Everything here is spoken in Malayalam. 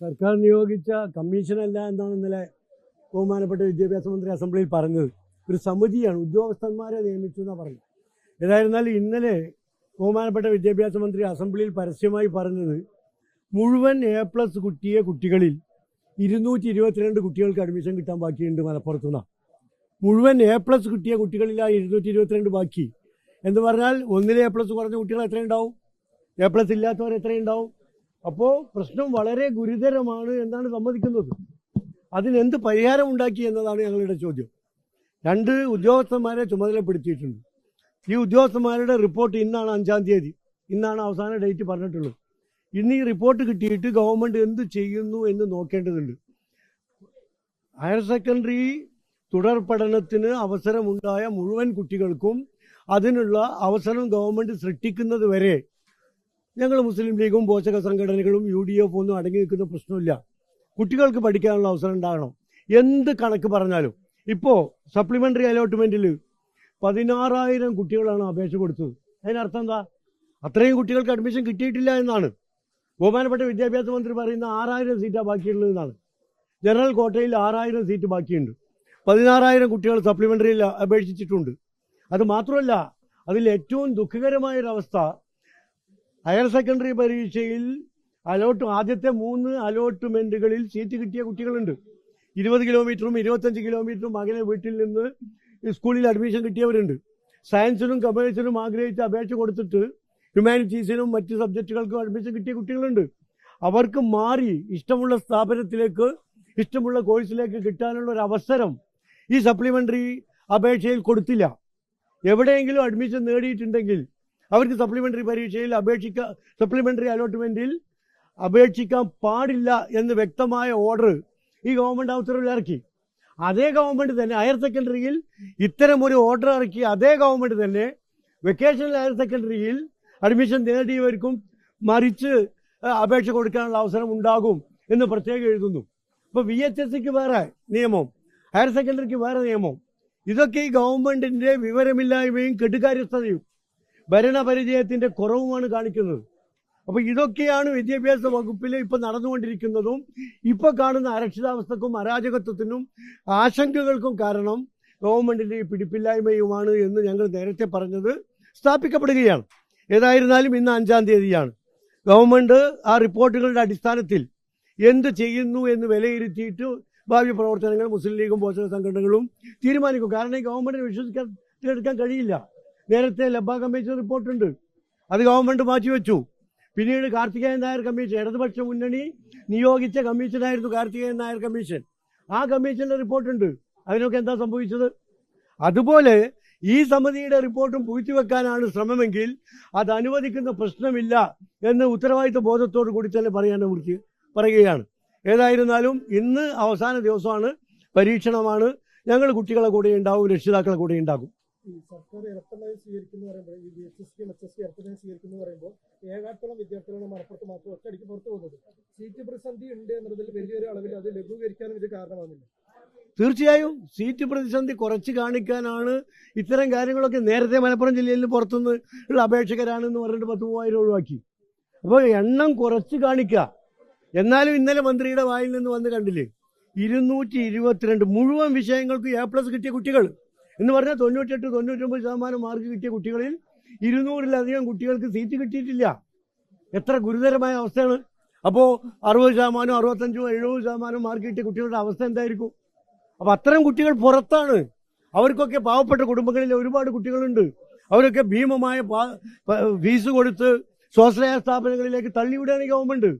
സർക്കാർ നിയോഗിച്ച കമ്മീഷനല്ല എന്നാണ് ഇന്നലെ ബഹുമാനപ്പെട്ട വിദ്യാഭ്യാസ മന്ത്രി അസംബ്ലിയിൽ പറഞ്ഞത്. ഒരു സമിതിയാണ് ഉദ്യോഗസ്ഥന്മാരെ നിയമിച്ചു എന്നാണ് പറഞ്ഞത്. ഏതായിരുന്നാലും ഇന്നലെ ബഹുമാനപ്പെട്ട വിദ്യാഭ്യാസ മന്ത്രി അസംബ്ലിയിൽ പരസ്യമായി പറഞ്ഞത് മുഴുവൻ എ പ്ലസ് കുട്ടിയ കുട്ടികളിൽ ഇരുന്നൂറ്റി ഇരുപത്തിരണ്ട് കുട്ടികൾക്ക് അഡ്മിഷൻ കിട്ടാൻ ബാക്കിയുണ്ട് മലപ്പുറത്തുനിന്ന്. മുഴുവൻ എ പ്ലസ് കിട്ടിയ കുട്ടികളിൽ ആ ഇരുന്നൂറ്റി ഇരുപത്തിരണ്ട് ബാക്കി. എന്ന് പറഞ്ഞാൽ ഒന്നിലെ എ പ്ലസ് കുറഞ്ഞ കുട്ടികൾ എത്രയുണ്ടാവും? എ പ്ലസ് ഇല്ലാത്തവർ എത്രയുണ്ടാവും? അപ്പോൾ പ്രശ്നം വളരെ ഗുരുതരമാണ് എന്നാണ് സമ്മതിക്കുന്നത്. അതിനെന്ത് പരിഹാരം ഉണ്ടാക്കി എന്നതാണ് ഞങ്ങളുടെ ചോദ്യം. രണ്ട് ഉദ്യോഗസ്ഥന്മാരെ ചുമതലപ്പെടുത്തിയിട്ടുണ്ട്. ഈ ഉദ്യോഗസ്ഥന്മാരുടെ റിപ്പോർട്ട് ഇന്നാണ് അഞ്ചാം തീയതി. ഇന്നാണ് അവസാന ഡേറ്റ് പറഞ്ഞിട്ടുള്ളത്. ഇന്ന് ഈ റിപ്പോർട്ട് കിട്ടിയിട്ട് ഗവൺമെന്റ് എന്ത് ചെയ്യുന്നു എന്ന് നോക്കേണ്ടതുണ്ട്. ഹയർ സെക്കൻഡറി തുടർ പഠനത്തിന് അവസരമുണ്ടായ മുഴുവൻ കുട്ടികൾക്കും അതിനുള്ള അവസരം ഗവൺമെന്റ് സൃഷ്ടിക്കുന്നത് വരെ ഞങ്ങൾ മുസ്ലിം ലീഗും പോഷക സംഘടനകളും യു ഡി എഫ് ഒന്നും അടങ്ങി നിൽക്കുന്ന പ്രശ്നമില്ല. കുട്ടികൾക്ക് പഠിക്കാനുള്ള അവസരം ഉണ്ടാകണം. എന്ത് കണക്ക് പറഞ്ഞാലും. ഇപ്പോൾ സപ്ലിമെന്ററി അലോട്ട്മെന്റിൽ പതിനാറായിരം കുട്ടികളാണ് അപേക്ഷ കൊടുത്തത്. അതിനർത്ഥം എന്താ? അത്രയും കുട്ടികൾക്ക് അഡ്മിഷൻ കിട്ടിയിട്ടില്ല എന്നാണ്. ബഹുമാനപ്പെട്ട വിദ്യാഭ്യാസ മന്ത്രി പറയുന്ന ആറായിരം സീറ്റാണ് ബാക്കിയുള്ളത് എന്നാണ്. ജനറൽ കോട്ടയിൽ ആറായിരം സീറ്റ് ബാക്കിയുണ്ട്. പതിനാറായിരം കുട്ടികൾ സപ്ലിമെന്ററിയിൽ അപേക്ഷിച്ചിട്ടുണ്ട്. അത് മാത്രമല്ല അതിൽ ഏറ്റവും ദുഃഖകരമായൊരവസ്ഥ ഹയർ സെക്കൻഡറി പരീക്ഷയിൽ അലോട്ട് ആദ്യത്തെ മൂന്ന് അലോട്ട്മെന്റുകളിൽ സീറ്റ് കിട്ടിയ കുട്ടികളുണ്ട്. ഇരുപത് കിലോമീറ്ററും ഇരുപത്തഞ്ച് കിലോമീറ്ററും അകലെ വീട്ടിൽ നിന്ന് സ്കൂളിൽ അഡ്മിഷൻ കിട്ടിയവരുണ്ട്. സയൻസിനും കമേഴ്സിനും ആഗ്രഹിച്ച് അപേക്ഷ കൊടുത്തിട്ട് ഹ്യൂമാനിറ്റീസിനും മറ്റ് സബ്ജക്റ്റുകൾക്കും അഡ്മിഷൻ കിട്ടിയ കുട്ടികളുണ്ട്. അവർക്ക് മാറി ഇഷ്ടമുള്ള സ്ഥാപനത്തിലേക്ക് ഇഷ്ടമുള്ള കോഴ്സിലേക്ക് കിട്ടാനുള്ള ഒരു അവസരം ഈ സപ്ലിമെന്ററി അപേക്ഷയിൽ കൊടുത്തില്ല. എവിടെയെങ്കിലും അഡ്മിഷൻ നേടിയിട്ടുണ്ടെങ്കിൽ അവർക്ക് സപ്ലിമെന്ററി പരീക്ഷയിൽ അപേക്ഷിക്ക സപ്ലിമെന്ററി അലോട്ട്മെന്റിൽ അപേക്ഷിക്കാൻ പാടില്ല എന്ന് വ്യക്തമായ ഓർഡർ ഈ ഗവൺമെന്റ് ഉത്തരവിൽ ഇറക്കി. അതേ ഗവൺമെന്റ് തന്നെ ഹയർ സെക്കൻഡറിയിൽ ഇത്തരം ഒരു ഓർഡർ ഇറക്കി. അതേ ഗവൺമെന്റ് തന്നെ വെക്കേഷണൽ ഹയർ സെക്കൻഡറിയിൽ അഡ്മിഷൻ നേടിയവർക്കും മറിച്ച് അപേക്ഷ കൊടുക്കാനുള്ള അവസരം ഉണ്ടാകും എന്ന് പ്രത്യേകം എഴുതുന്നു. ഇപ്പോൾ വി എച്ച് എസ് സിക്ക് വേറെ നിയമം ഹയർ സെക്കൻഡറിക്ക് വേറെ നിയമം. ഇതൊക്കെ ഈ ഗവൺമെന്റിന്റെ വിവരമില്ലായ്മയും കെടുകാര്യസ്ഥതയും ഭരണപരിചയത്തിന്റെ കുറവുമാണ് കാണിക്കുന്നത്. അപ്പൊ ഇതൊക്കെയാണ് വിദ്യാഭ്യാസ വകുപ്പിൽ ഇപ്പൊ നടന്നുകൊണ്ടിരിക്കുന്നതും ഇപ്പൊ കാണുന്ന അരക്ഷിതാവസ്ഥക്കും അരാജകത്വത്തിനും ആശങ്കകൾക്കും കാരണം ഗവൺമെന്റിന്റെ ഈ പിടിപ്പില്ലായ്മയുമാണ് എന്ന് ഞങ്ങൾ നേരത്തെ പറഞ്ഞത് സ്ഥാപിക്കപ്പെടുകയാണ്. ഏതായിരുന്നാലും ഇന്ന് അഞ്ചാം തീയതിയാണ്. ഗവൺമെന്റ് ആ റിപ്പോർട്ടുകളുടെ അടിസ്ഥാനത്തിൽ എന്ത് ചെയ്യുന്നു എന്ന് വിലയിരുത്തിയിട്ട് ഭാവി പ്രവർത്തനങ്ങൾ മുസ്ലിം ലീഗും പോഷക സംഘടനകളും തീരുമാനിക്കും. കാരണം ഈ ഗവൺമെന്റിനെ വിശ്വസിക്കാൻ കഴിയില്ല. നേരത്തെ ലബ്ബ കമ്മീഷൻ റിപ്പോർട്ടുണ്ട്. അത് ഗവൺമെന്റ് മാറ്റിവെച്ചു. പിന്നീട് കാർത്തികേയൻ നായർ കമ്മീഷൻ ഇടതുപക്ഷ മുന്നണി നിയോഗിച്ച കമ്മീഷനായിരുന്നു കാർത്തികേയൻ നായർ കമ്മീഷൻ. ആ കമ്മീഷന്റെ റിപ്പോർട്ടുണ്ട്. അതിനൊക്കെ എന്താ സംഭവിച്ചത്? അതുപോലെ ഈ സമിതിയുടെ റിപ്പോർട്ടും പൂഴ്ത്തിവെക്കാനാണ് ശ്രമമെങ്കിൽ അത് അനുവദിക്കുന്ന പ്രശ്നമില്ല എന്ന് ഉത്തരവാദിത്വ ബോധത്തോടു കൂടി തന്നെ പറയാൻ കുറിച്ച് പറയുകയാണ്. ഏതായിരുന്നാലും ഇന്ന് അവസാന ദിവസമാണ് പരീക്ഷണമാണ്. ഞങ്ങൾ കുട്ടികളെ കൂടെ ഉണ്ടാവും രക്ഷിതാക്കളെ കൂടെ ഉണ്ടാകും. ഈ സർക്കാർ ഇരട്ടനയം സ്വീകരിക്കുന്നു പറയുമ്പോൾ ഈ B H S C H S C ഇരട്ടനയം സ്വീകരിക്കുന്നു പറയുമ്പോൾ ഏകാത്തോളം വിദ്യാർത്ഥികളാണ് മലപ്പുറത്ത് മാത്രം ഒറ്റയടിക്ക് പുറത്തു പോകുന്നത്. സീറ്റ് പ്രതിസന്ധി ഉണ്ട് എന്നുള്ളതിൽ വലിയൊരു അളവിൽ അത് ലഘൂകരിക്കാനും ഇത് കാരണമാകുന്നില്ല. തീർച്ചയായും സീറ്റ് പ്രതിസന്ധി കുറച്ച് കാണിക്കാനാണ് ഇത്തരം കാര്യങ്ങളൊക്കെ നേരത്തെ മലപ്പുറം ജില്ലയിൽ പുറത്തുനിന്ന് ഉള്ള അപേക്ഷകരാണെന്ന് പറഞ്ഞിട്ട് പത്ത് മൂവായിരം ഒഴിവാക്കി. അപ്പോൾ എണ്ണം കുറച്ച് കാണിക്കുക എന്നാലും ഇന്നലെ മന്ത്രിയുടെ വായിൽ നിന്ന് വന്ന് കണ്ടില്ലേ? ഇരുന്നൂറ്റി ഇരുപത്തിരണ്ട്. മുഴുവൻ വിഷയങ്ങൾക്ക് എ പ്ലസ് കിട്ടിയ കുട്ടികൾ. എന്ന് പറഞ്ഞാൽ തൊണ്ണൂറ്റെട്ട് തൊണ്ണൂറ്റൊമ്പത് ശതമാനം മാർക്ക് കിട്ടിയ കുട്ടികളിൽ ഇരുന്നൂറിലധികം കുട്ടികൾക്ക് സീറ്റ് കിട്ടിയിട്ടില്ല. എത്ര ഗുരുതരമായ അവസ്ഥയാണ്. അപ്പോൾ അറുപത് ശതമാനം അറുപത്തഞ്ചോ എഴുപത് ശതമാനം മാർക്ക് കിട്ടിയ കുട്ടികളുടെ അവസ്ഥ എന്തായിരിക്കും? അപ്പൊ അത്തരം കുട്ടികൾ പുറത്താണ്. അവർക്കൊക്കെ പാവപ്പെട്ട കുടുംബങ്ങളിൽ ഒരുപാട് കുട്ടികളുണ്ട്. അവരൊക്കെ ഭീമമായ ഫീസ് കൊടുത്ത് സ്വാശ്രയ സ്ഥാപനങ്ങളിലേക്ക് തള്ളിവിടുകയാണ് ഗവൺമെന്റ്